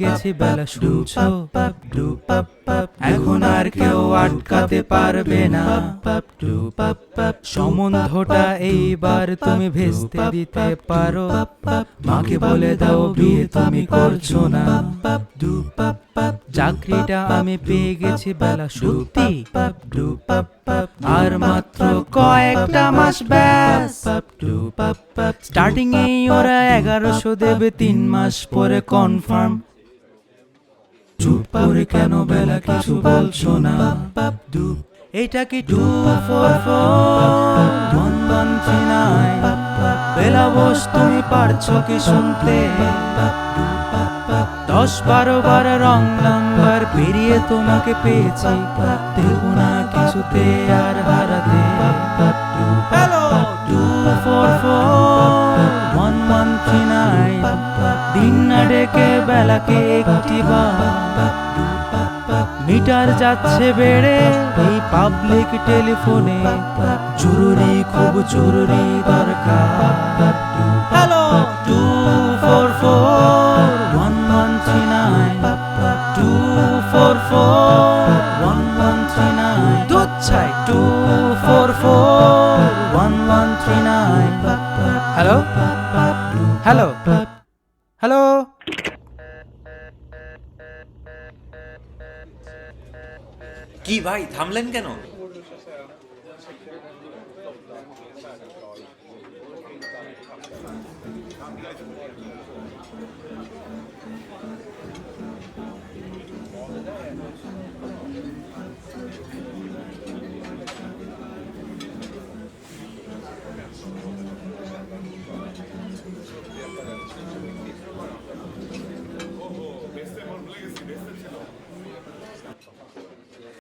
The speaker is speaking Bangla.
গেছে বেলা শুনছো? এখন আর কেউ আটকাতে পারবে না। সম্বন্ধটা এইবার তুমি ভেস্তে দিতে পারো। মাকে বলে দাও বিয়ে তুমি করছ না। চাকরিটা আমি পেয়ে গেছি বেলা সত্যি। আর মাত্র কয়েকটা মাস ব্যাস। স্টার্টিং এই ওরা এগারোশো দেবে তিন মাস পরে কনফার্ম। চুপ করে কেন বেলা কিছু বলছো না? এটা কি টু ফোর ফোর? বেলা বস, তুমি পারছ কি শুনতে? দশ বারো বার রং নাম্বার পেরিয়ে তোমাকে পেয়েছি। দেখো না কিছুতে আর হারাতে। Two four four one one three nine দিন না ডেকে বেলাকে একটি মিটার যাচ্ছে বেড়ে এই পাবলিক টেলিফোনে জরুরি, খুব জরুরি দরকার। Four one one three nine দুচ্ছাই two four four one hello hello hello কি ভাই, থামলেন কেন? ありがとうございます。